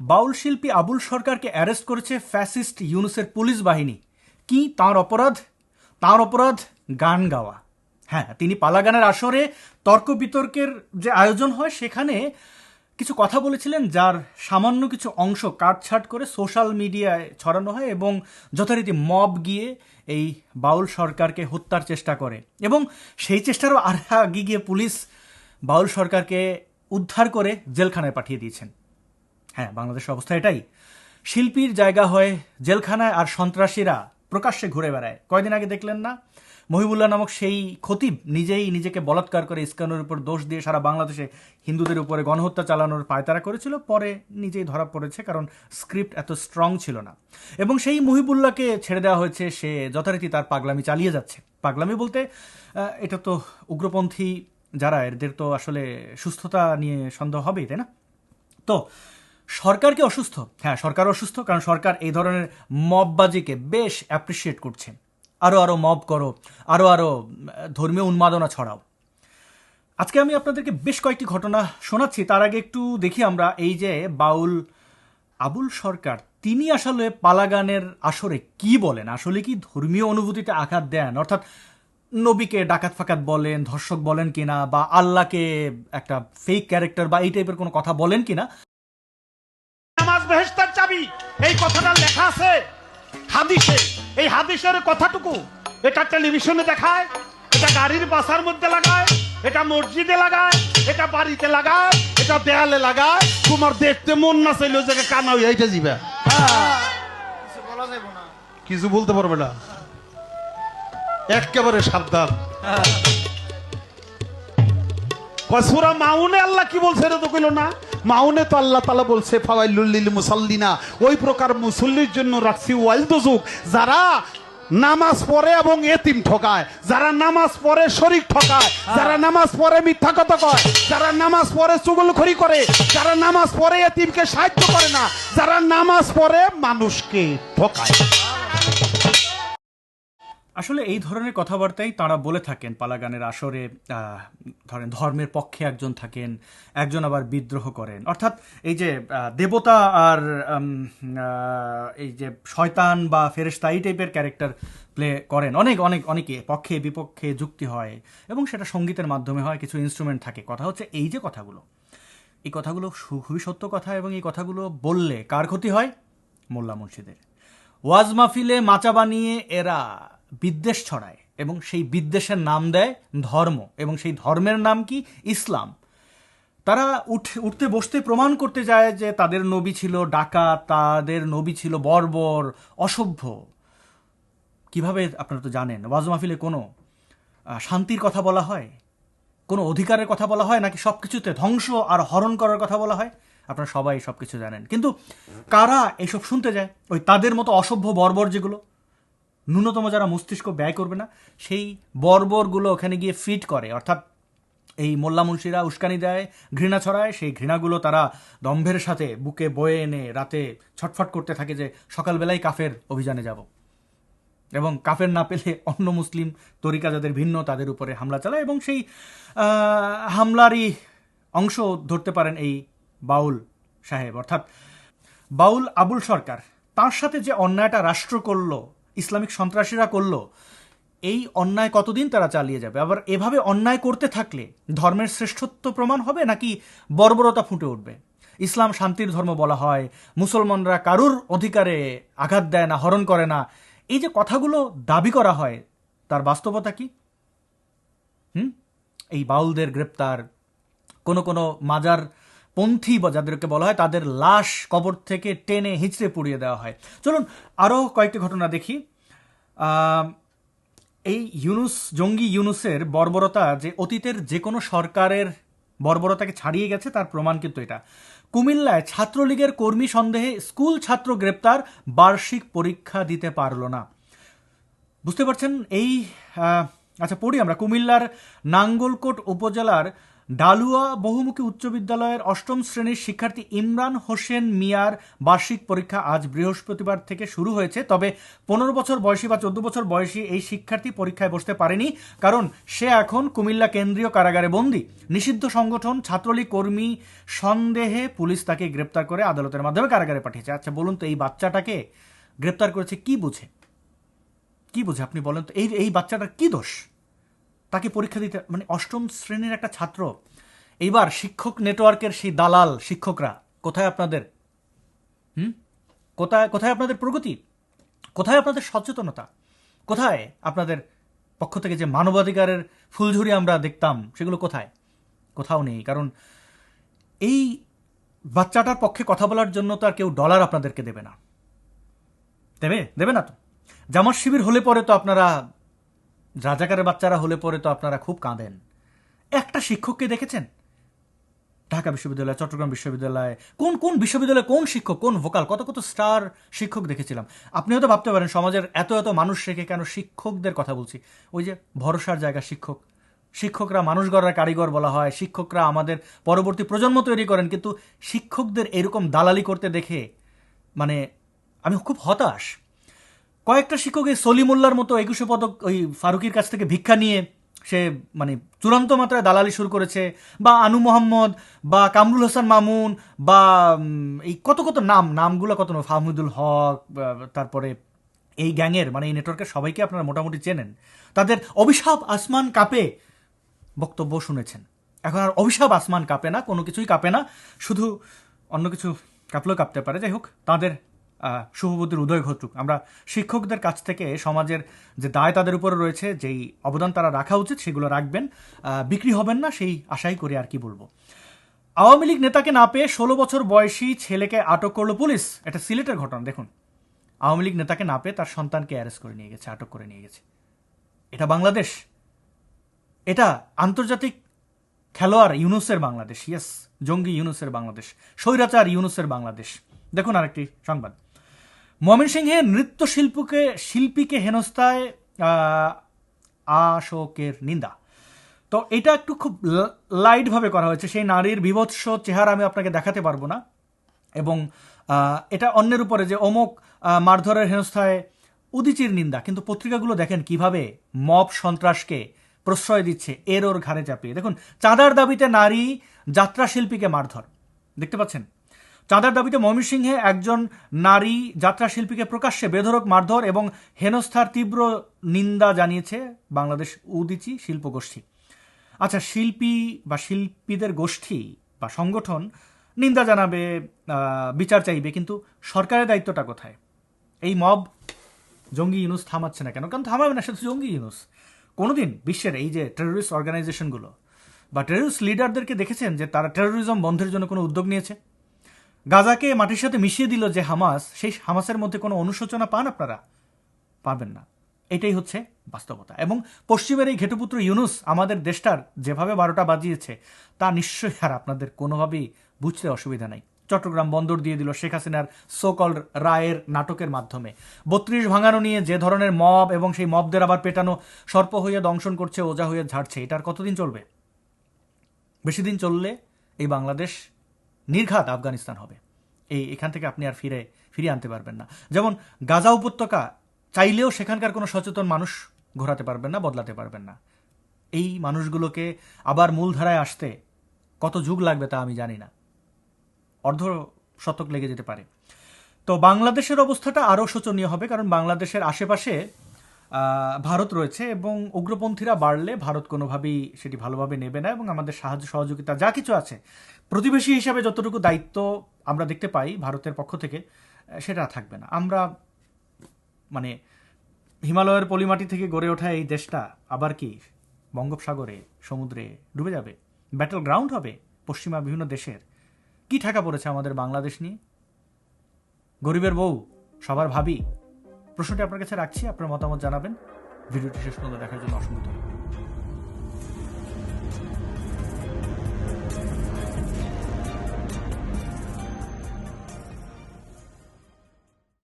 বাউল শিল্পী আবুল সরকারকে অ্যারেস্ট করেছে ফ্যাসিস্ট ইউনুসের পুলিশ বাহিনী। কি তার অপরাধ? তার অপরাধ গান গাওয়া। হ্যাঁ তিনি পালাগানের আসরে তর্ক বিতর্কের যে আয়োজন হয়, সেখানে কিছু কথা বলেছিলেন যার সামান্য কিছু অংশ কাটছাট করে সোশ্যাল মিডিয়ায় ছড়ানো হয় এবং যথারীতি মব গিয়ে এই বাউল সরকারকে হত্যার চেষ্টা করে। এবং সেই চেষ্টারও আর আগে গিয়ে পুলিশ বাউল সরকারকে উদ্ধার করে জেলখানায় পাঠিয়ে দিয়েছেন। হ্যাঁ বাংলাদেশের অবস্থা এটাই। শিল্পীর জায়গা হয় জেলখানায় আর সন্ত্রাসীরা প্রকাশ্যে ঘুরে বেড়ায়। কয়দিন আগে দেখলেন না? মহিবুল্লাহ নামক সেই খতিব নিজেই নিজেকে বলাৎকার করে ইস্কানের উপর দোষ দিয়ে সারা বাংলাদেশে হিন্দুদের উপরে গণহত্যা চালানোর পায়তারা করেছিল। পরে নিজেই ধরা পড়েছে, কারণ স্ক্রিপ্ট এত স্ট্রং ছিল না। এবং সেই মহিবুল্লাহকে ছেড়ে দেওয়া হয়েছে, সে যথারীতি তার পাগলামি চালিয়ে যাচ্ছে। পাগলামি বলতে এটা তো উগ্রপন্থী যারা, এদের তো আসলে সুস্থতা নিয়ে সন্দেহ হবেই, তাই না? তো সরকার কি অসুস্থ? হ্যাঁ সরকার অসুস্থ কারণ সরকার এই ধরনের মববাজিকে বেশ অ্যাপ্রিসিয়েট করছে। আরও আরও মব করো আরও আরও ধর্মীয় উন্মাদনা ছড়াও। আজকে আমি আপনাদেরকে বেশ কয়েকটি ঘটনা শোনাচ্ছি। তার আগে একটু দেখি আমরা এই যে বাউল, আবুল সরকার, তিনি আসলে পালাগানের আসরে কি বলেন? আসলে কি ধর্মীয় অনুভূতিতে আঘাত দেন? অর্থাৎ নবীকে ডাকাত ফাকাত বলেন, ধর্ষক বলেন কিনা, বা আল্লাহকে একটা ফেক ক্যারেক্টার বা এই টাইপের কোনো কথা বলেন কিনা? নামাজ বেহেস্তার চাবি। এই কথাটা লেখা আছে, হাদিসে। এই হাদিসের কথাটুকু এটা টেলিভিশনে দেখায়, এটা গাড়ির বাসার মধ্যে লাগায়, এটা মসজিদে লাগায়, এটা বাড়িতে লাগায়, এটা দেয়ালে লাগায়। তোমার দেখতে মন না চাইলে ওই জায়গায় কানা হয়ে এইটা যাবে কিছু বলতে পারবে না। একেবারে সাবধান। কয়, সূরা মাউনে আল্লাহ কি বলছে এটা তো কইলো না? মাউনে তো আল্লাহ তালা বলছে, ফাওয়াইলুল লিল মুসাল্লিনা। ওই প্রকার মুসল্লির জন্য রাখছি ওয়াইল দোজুক যারা নামাজ পড়ে এবং এতিম ঠকায়, যারা নামাজ পড়ে শরীর ঠকায়, যারা নামাজ পড়ে মিথ্যা কথা কয়, যারা নামাজ পড়ে চুগলখড়ি করে, যারা নামাজ পড়ে এতিমকে সাহায্য করে না, যারা নামাজ পড়ে মানুষকে ঠকায়। আসলে এই ধরনের কথাবার্তাই তারা বলে থাকেন পালাগানের আসরে ধরেন ধর্মের পক্ষে একজন থাকেন, একজন আবার বিদ্রোহ করেন। অর্থাৎ এই যে দেবতা আর এই যে শয়তান বা ফেরেশতা এই টাইপের ক্যারেক্টার প্লে করেন। অনেক অনেক, অনেকে পক্ষে, বিপক্ষে যুক্তি হয় এবং সেটা সঙ্গীতের মাধ্যমে হয়, কিছু ইনস্ট্রুমেন্ট থাকে। কথা হচ্ছে এই যে কথাগুলো। এই কথাগুলো খুবই সত্য কথা এবং এই কথাগুলো বললে কার ক্ষতি হয়? মোল্লা মুর্শিদের। ওয়াজ মাহফিলে মাচা বানিয়ে এরা। বিদ্বেষ ছড়ায় এবং সেই বিদ্বেষের নাম দেয় ধর্ম। এবং সেই ধর্মের নাম কি? ইসলাম। তারা উঠ উঠতে বসতে প্রমাণ করতে যায় যে তাদের নবী ছিল ডাকাত, তাদের নবী ছিল বর্বর, অসভ্য। কীভাবে আপনারা তো জানেন ওয়াজ মাহফিলে কোনো শান্তির কথা বলা হয়? কোনো অধিকারের কথা বলা হয় নাকি সব কিছুতে ধ্বংস আর হরণ করার কথা বলা হয়? আপনারা সবাই সব কিছু জানেন। কিন্তু কারা এসব শুনতে যায়? ওই তাদের মতো অসভ্য, বর্বর যেগুলো ন্যূনতম যারা মস্তিষ্ক ব্যয় করবে না, সেই বর্বরগুলো ওখানে গিয়ে ফিট করে। অর্থাৎ এই মোল্লা মুন্সিরা উস্কানি দেয়, ঘৃণা ছড়ায়, সেই ঘৃণাগুলো তারা দম্ভের সাথে বুকে বয়ে এনে রাতে ছটফট করতে থাকে যে সকালবেলায় কাফের অভিযানে যাব। এবং কাফের না পেলে অন্য মুসলিম তরিকা যাদের ভিন্ন, তাদের উপরে হামলা চালায় এবং সেই হামলারই অংশ ধরতে পারেন এই বাউল সাহেব। অর্থাৎ বাউল আবুল সরকার, তার সাথে যে অন্যায়টা রাষ্ট্র করল ইসলামিক সন্ত্রাসীরা করল, এই অন্যায় কতদিন তারা চালিয়ে যাবে? আবার এভাবে অন্যায় করতে থাকলে ধর্মের শ্রেষ্ঠত্ব প্রমাণ হবে নাকি বর্বরতা ফুটে উঠবে? ইসলাম শান্তির ধর্ম বলা হয়, মুসলমানরা কারুর অধিকারে আঘাত দেয় না, হরণ করে না। এই যে কথাগুলো দাবি করা হয়, তার বাস্তবতা কি? হুম? এই বাউলদের গ্রেপ্তার, কোনো কোনো মাজার পন্থী বা যাদেরকে বলা হয়, তাদের লাশ কবর থেকে টেনে হিচড়ে পুড়িয়ে দেওয়া হয়। চলুন আরও কয়েকটি ঘটনা দেখি। এই ইউনুস, জঙ্গি ইউনুসের বর্বরতা যে অতীতের যে কোনো সরকারের বর্বরতাকে ছাড়িয়ে গেছে, তার প্রমাণ কিন্তু এটা। কুমিল্লায় ছাত্রলীগের কর্মী সন্দেহে স্কুল ছাত্র গ্রেপ্তার, বার্ষিক পরীক্ষা দিতে পারল না। বুঝতে পারছেন? এই আচ্ছা পড়ি আমরা। কুমিল্লার নাঙ্গলকোট উপজেলার ডালুয়া বহুমুখী উচ্চ বিদ্যালয়ের অষ্টম শ্রেণির শিক্ষার্থী ইমরান হোসেন মিয়ার বার্ষিক পরীক্ষা আজ বৃহস্পতিবার থেকে শুরু হয়েছে। তবে পনেরো বছর বয়সী বা চোদ্দ বছর বয়সী এই শিক্ষার্থী পরীক্ষায় বসতে পারেনি, কারণ সে এখন কুমিল্লা কেন্দ্রীয় কারাগারে বন্দী। নিষিদ্ধ সংগঠন ছাত্রলীগ কর্মী সন্দেহে পুলিশ তাকে গ্রেপ্তার করে আদালতের মাধ্যমে কারাগারে পাঠিয়েছে। আচ্ছা বলুন তো এই বাচ্চাটাকে গ্রেপ্তার করেছে কি বুঝে? কি বুঝে আপনি বলেন তো? এই এই বাচ্চাটার কি দোষ? তাকে পরীক্ষা দিতে মানে অষ্টম শ্রেণির একটা ছাত্র। এইবার শিক্ষক নেটওয়ার্কের সেই দালাল শিক্ষকরা, কোথায় আপনাদের? হুম? কোথায় কোথায় আপনাদের প্রগতি? কোথায় আপনাদের সচেতনতা? কোথায় আপনাদের পক্ষ থেকে যে মানবাধিকারের ফুলঝুরি আমরা দেখতাম, সেগুলো কোথায়? কোথাও নেই, কারণ এই বাচ্চাটার পক্ষে কথা বলার জন্য তো আর কেউ ডলার আপনাদেরকে দেবে না। দেবে? দেবে না তো? জামাত শিবির হলে পরে তো আপনারা রাজাকারের বাচ্চারা হলে পরে তো আপনারা খুব কাঁদেন। একটা শিক্ষককে দেখেছেন? ঢাকা বিশ্ববিদ্যালয়, চট্টগ্রাম বিশ্ববিদ্যালয়, কোন কোন বিশ্ববিদ্যালয়ে, কোন শিক্ষক, কোন ভোকাল, কত কত স্টার শিক্ষক দেখেছিলাম। আপনি হয়তো ভাবতে পারেন, সমাজের এত এত মানুষ রেখে কেন শিক্ষকদের কথা বলছি? ওই যে ভরসার জায়গা শিক্ষক। শিক্ষকরা মানুষ গড়ার কারিগর বলা হয়, শিক্ষকরা আমাদের পরবর্তী প্রজন্ম তৈরি করেন, কিন্তু শিক্ষকদের এরকম দালালি করতে দেখে মানে আমি খুব হতাশ। কয়েকটা শিক্ষক এই সলিমুল্লার মতো একুশে পদক ওই ফারুকির কাছ থেকে ভিক্ষা নিয়ে সে মানে চূড়ান্ত মাত্রায় দালালি শুরু করেছে, বা আনু মোহাম্মদ, বা কামরুল হাসান মামুন, বা এই কত কত নাম, নামগুলো কত ফাহমিদুল হক তারপরে এই গ্যাংয়ের মানে এই নেটওয়ার্কের সবাইকে আপনারা মোটামুটি চেনেন। তাদের অভিশাপ আসমান কাঁপে বক্তব্য শুনেছেন। এখন আর অভিশাপ আসমান কাঁপে না, কোনো কিছুই কাঁপে না, শুধু অন্য কিছু কাঁপলেও কাঁপতে পারে। যাই হোক, তাদের শুভবুদ্ধির উদয় ঘটুক। আমরা শিক্ষকদের কাছ থেকে সমাজের যে দায় তাদের উপরে রয়েছে, যেই অবদান তারা রাখা উচিত, সেগুলো রাখবেন। বিক্রি হবেন না, সেই আশাই করি আর কি বলব। আওয়ামী লীগ নেতাকে না পেয়ে ষোলো বছর বয়সী ছেলেকে আটক করল পুলিশ। এটা সিলেটের ঘটনা, দেখুন। আওয়ামী লীগ নেতাকে না পেয়ে তার সন্তানকে অ্যারেস্ট করে নিয়ে গেছে, আটক করে নিয়ে গেছে। এটা বাংলাদেশ। এটা আন্তর্জাতিক খেলোয়াড় ইউনুসের বাংলাদেশ ইয়েস জঙ্গি ইউনুসের বাংলাদেশ, স্বৈরাচার ইউনুসের বাংলাদেশ। দেখুন আরেকটি সংবাদ। ময়মনসিংহে নৃত্যশিল্পকে শিল্পীকে হেনস্থায় আশোকের নিন্দা। তো এটা একটু খুব লাইটভাবে করা হয়েছে। সেই নারীর বিভৎস চেহারা আমি আপনাকে দেখাতে পারব না। এবং এটা অন্যের উপরে যে অমুক মারধরের হেনস্থায় উদিচির নিন্দা। কিন্তু পত্রিকাগুলো দেখেন কীভাবে মব সন্ত্রাসকে প্রশ্রয় দিচ্ছে, এর ওর ঘাড়ে চাপিয়ে। দেখুন, চাঁদার দাবিতে নারী যাত্রা শিল্পীকে মারধর। দেখতে পাচ্ছেন? চাঁদার দাবিতে ময়মনসিংহে একজন নারী যাত্রা শিল্পীকে প্রকাশ্যে বেধরক মারধর এবং হেনস্থার তীব্র নিন্দা জানিয়েছে বাংলাদেশ উদিচি শিল্প গোষ্ঠী আচ্ছা শিল্পী বা শিল্পীদের গোষ্ঠী বা সংগঠন নিন্দা জানাবে বিচার চাইবে, কিন্তু সরকারের দায়িত্বটা কোথায়? এই মব জঙ্গি ইউনুস থামাচ্ছে না কেন? কারণ থামাবে না তো জঙ্গি ইউনুস। কোনোদিন বিশ্বের এই যে টেররিস্ট অর্গানাইজেশনগুলো বা টেররিস্ট লিডারদেরকে দেখেছেন যে তারা টেরোরিজম বন্ধের জন্য কোনো উদ্যোগ নিয়েছে? গাজাকে মাটির সাথে মিশিয়ে দিল যে হামাস, সেই হামাসের মধ্যে কোনো অনুশোচনা পান আপনারা? পাবেন না। এটাই হচ্ছে বাস্তবতা। এবং পশ্চিমের এই ঘেটুপুত্র ইউনুস আমাদের দেশটার যেভাবে বারোটা বাজিয়েছে, তা নিশ্চয়ই আর আপনাদের কোনোভাবেই বুঝতে অসুবিধা নাই। চট্টগ্রাম বন্দর দিয়ে দিল শেখ হাসিনার সোকল রায়ের নাটকের মাধ্যমে। বত্রিশ ভাঙানো নিয়ে যে ধরনের মব এবং সেই মবদের আবার পেটানো, সর্প হইয়া দংশন করছে, ওজা হইয়া ঝাড়ছে, এটার কতদিন চলবে? বেশি দিন চললে এই বাংলাদেশ নির্ঘাত আফগানিস্তান হবে। এই, এখান থেকে আপনি আর ফিরে, ফিরিয়ে আনতে পারবেন না। যেমন গাজা উপত্যকা, চাইলেও সেখানকার কোনো সচেতন মানুষ ঘোরাতে পারবেন না, বদলাতে পারবেন না। এই মানুষগুলোকে আবার মূলধারায় আসতে কত যুগ লাগবে তা আমি জানি না। অর্ধ শতক লেগে যেতে পারে। তো বাংলাদেশের অবস্থাটা আরও শোচনীয় হবে, কারণ বাংলাদেশের আশেপাশে ভারত রয়েছে এবং উগ্রপন্থীরা বাড়লে ভারত কোনোভাবেই সেটি ভালোভাবে নেবে না এবং আমাদের সাহায্য, সহযোগিতা, যা কিছু আছে প্রতিবেশী হিসাবে যতটুকু দায়িত্ব আমরা দেখতে পাই ভারতের পক্ষ থেকে সেটা থাকবে না। আমরা মানে হিমালয়ের পলিমাটি থেকে গড়ে ওঠা এই দেশটা আবার কি বঙ্গোপসাগরে, সমুদ্রে ডুবে যাবে? ব্যাটল গ্রাউন্ড হবে পশ্চিমা বিভিন্ন দেশের। কি ঠেকা পড়েছে আমাদের বাংলাদেশ নিয়ে? গরিবের বউ, সবার ভাবি। প্রশ্নটি আপনার কাছে রাখছি, আপনার মতামত জানাবেন। ভিডিওটি শেষ পর্যন্ত দেখার জন্য অসংখ্য